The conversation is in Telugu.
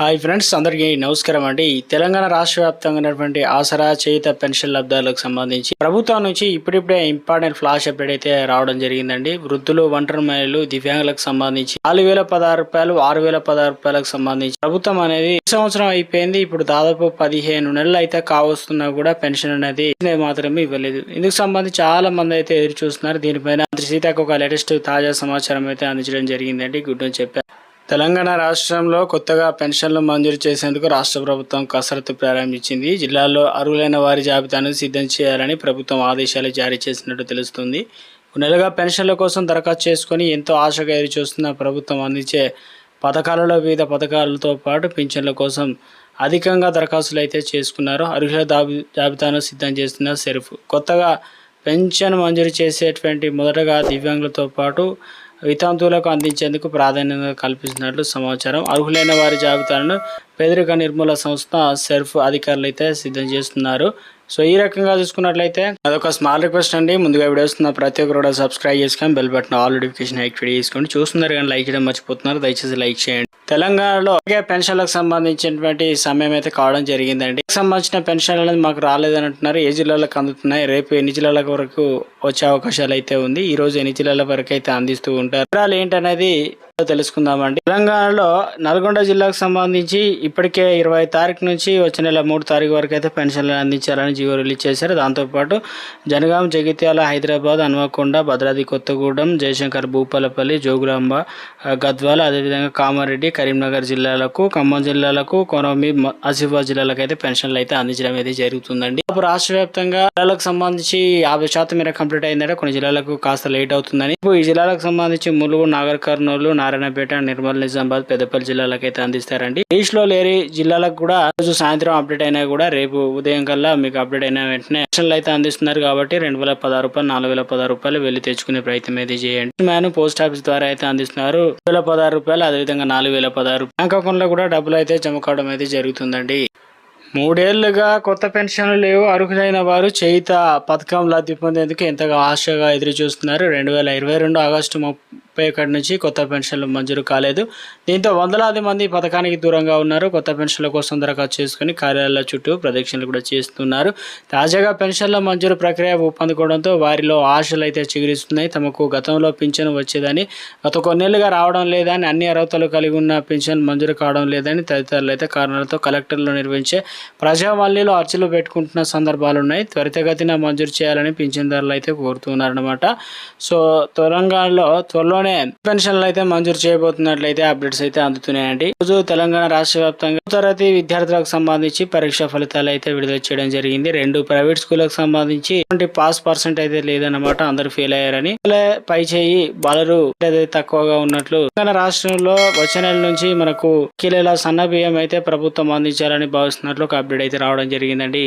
హాయ్ ఫ్రెండ్స్ అందరికీ నమస్కారం అండి. తెలంగాణ రాష్ట్ర వ్యాప్తంగా ఉన్నటువంటి ఆసరా చేయుత పెన్షన్ లబ్ధాలకు సంబంధించి ప్రభుత్వం నుంచి ఇప్పుడిప్పుడే ఇంపార్టెంట్ ఫ్లాష్ అప్డేట్ అయితే రావడం జరిగిందండి. వృద్ధులు ఒంటరి మహిళలు దివ్యాంగులకు సంబంధించి నాలుగు వేల పదహారు రూపాయలు ఆరు వేల పదహారు రూపాయలకు సంబంధించి ప్రభుత్వం అనేది ఈ సంవత్సరం అయిపోయింది. ఇప్పుడు దాదాపు పదిహేను నెలలు అయితే కావస్తున్నా కూడా పెన్షన్ అనేది మాత్రమే ఇవ్వలేదు. ఇందుకు సంబంధించి చాలా మంది అయితే ఎదురు చూస్తున్నారు. దీనిపైన మంత్రి సీతకు ఒక లేటెస్ట్ తాజా సమాచారం అయితే అందించడం జరిగిందండి. గుడ్ న్యూస్ చెప్పారు. తెలంగాణ రాష్ట్రంలో కొత్తగా పెన్షన్లు మంజూరు చేసేందుకు రాష్ట్ర ప్రభుత్వం కసరత్తు ప్రారంభించింది. జిల్లాలో అర్హులైన వారి జాబితాను సిద్ధం చేయాలని ప్రభుత్వం ఆదేశాలు జారీ చేసినట్టు తెలుస్తుంది. నెలగా పెన్షన్ల కోసం దరఖాస్తు చేసుకుని ఎంతో ఆశగా ఎదురుచూస్తున్న ప్రభుత్వం అందించే పథకాలలో వివిధ పథకాలతో పాటు పింఛన్ల కోసం అధికంగా దరఖాస్తులు అయితే చేసుకున్నారు. అర్హుల జాబి జాబితాను సిద్ధం చేస్తున్న సెర్ఫ్. కొత్తగా పెన్షన్ మంజూరు చేసేటువంటి మొదటగా దివ్యాంగులతో పాటు వితంతువులకు అందించేందుకు ప్రాధాన్యత కల్పిస్తున్నట్లు సమాచారం. అర్హులైన వారి జాబితాలను పేదరిక నిర్మూల సంస్థ సెర్ఫ్ అధికారులు అయితే సిద్ధం చేస్తున్నారు. సో ఈ రకంగా చూసుకున్నట్లయితే అదొక స్మాల్ రిక్వెస్ట్ అండి. ముందుగా వీడియోస్ ఉన్న ప్రతి ఒక్కరు కూడా సబ్స్క్రైబ్ చేసుకొని bell button all notification activate చేసుకోండి. చూస్తున్నారు కానీ లైక్ చేయడం మర్చిపోతున్నారు. దయచేసి లైక్ చేయండి. తెలంగాణలో ఒకే పెన్షన్లకు సంబంధించినటువంటి సమయం అయితే కావడం జరిగిందండి. సంబంధించిన పెన్షన్ అనేది మాకు రాలేదని అంటున్నారు. ఏ జిల్లాలకు అందుతున్నాయి? రేపు ఎన్ని జిల్లాల వరకు వచ్చే అవకాశాలు అయితే ఉంది? ఈ రోజు ఎన్ని జిల్లాల వరకు అయితే అందిస్తూ ఉంటారు? ఏంటనేది తెలుసుకుందామండి. తెలంగాణలో నల్గొండ జిల్లాకు సంబంధించి ఇప్పటికే ఇరవై తారీఖు నుంచి వచ్చే నెల మూడు తారీఖు వరకు అయితే పెన్షన్లు అందించాలని జీవో రిలీజ్ చేశారు. దాంతోపాటు జనగాం జగిత్యాల హైదరాబాద్ హనుమకొండ భద్రాద్రి కొత్తగూడెం జయశంకర్ భూపాలపల్లి జోగులాంబ గద్వాల అదేవిధంగా కామారెడ్డి కరీంనగర్ జిల్లాలకు ఖమ్మం జిల్లాలకు కొనమి ఆసిఫాబాద్ జిల్లాలకు అయితే పెన్షన్లు అయితే అందించడం అయితే జరుగుతుందండి. ఇప్పుడు రాష్ట్ర వ్యాప్తంగా జిల్లాలకు సంబంధించి యాభై శాతం మేర కంప్లీట్ అయిందంటే. కొన్ని జిల్లాలకు కాస్త లేట్ అవుతుందని. ఇప్పుడు ఈ జిల్లాలకు సంబంధించి ములుగు నాగర్ కర్నూలు నారాయణపేట నిర్మల్ నిజామాబాద్ పెద్దపల్లి జిల్లాలకు అయితే అందిస్తారండి. ఈస్ట్లో లో లేని జిల్లాలకు కూడా రోజు సాయంత్రం అప్డేట్ అయినా కూడా రేపు ఉదయం కల్లా మీకు అప్డేట్ అయిన వెంటనే పెన్షన్లు అయితే అందిస్తున్నారు కాబట్టి రెండు వేల పదహారు రూపాయలు నాలుగు వేల పదహారు రూపాయలు వెళ్ళి తెచ్చుకునే ప్రయత్నం అయితే చేయండి. మ్యాన్ పోస్ట్ ఆఫీస్ ద్వారా అయితే అందిస్తున్నారు. రెండు వేల పదహారు రూపాయలు అదేవిధంగా నాలుగు వేల పదహారు బ్యాంక్ అకౌంట్లో కూడా డబ్బులు అయితే జమ కావడం అయితే జరుగుతుందండి. మూడేళ్ళుగా కొత్త పెన్షన్లు లేవు. అర్హులైన వారు చేయిత పథకం లబ్ధి పొందేందుకు ఎంతగా ఆశగా ఎదురు చూస్తున్నారు రెండు వేల ఇరవై రెండు ఆగస్టు ముప్పై ఒకటి నుంచి కొత్త పెన్షన్లు మంజూరు కాలేదు. దీంతో వందలాది మంది పథకానికి దూరంగా ఉన్నారు. కొత్త పెన్షన్ల కోసం దరఖాస్తు చేసుకుని కార్యాలయాల చుట్టూ ప్రదక్షిణలు కూడా చేస్తున్నారు. తాజాగా పెన్షన్ల మంజూరు ప్రక్రియ ఊపందుకోవడంతో వారిలో ఆశలు అయితే చిగురిస్తున్నాయి. తమకు గతంలో పింఛను వచ్చేదని గత కొన్నేళ్ళుగా రావడం లేదని అన్ని అర్హతలు కలిగి ఉన్న పింఛన్ మంజూరు కావడం లేదని తదితరులు అయితే కారణాలతో కలెక్టర్లు నిర్వహించే ప్రజామల్లిలో అర్చలు పెట్టుకుంటున్న సందర్భాలు ఉన్నాయి. త్వరితగతిన మంజూరు చేయాలని పింఛన్దారులు అయితే కోరుతున్నారన్నమాట. సో తెలంగాణలో త్వరలో త్వరలోనే పెన్షన్లు అయితే మంజూరు చేయబోతున్నట్లయితే అప్డేట్స్ అయితే అందుతున్నాయండి. రోజు తెలంగాణ రాష్ట్ర వ్యాప్తంగా తరగతి విద్యార్థులకు సంబంధించి పరీక్ష ఫలితాలు అయితే విడుదల చేయడం జరిగింది. రెండు ప్రైవేట్ స్కూళ్ళకు సంబంధించి ఎటువంటి పాస్ పర్సెంట్ అయితే లేదన్నమాట అందరు ఫెయిల్ అయ్యారని. పై చేయి బాలరు అయితే తక్కువగా ఉన్నట్లు తెలంగాణ రాష్ట్రంలో వచ్చే నెల నుంచి మనకు కిలోల సన్న బియ్యం అయితే ప్రభుత్వం అందించాలని భావిస్తున్నట్లు ఒక అప్డేట్ అయితే రావడం జరిగిందండి.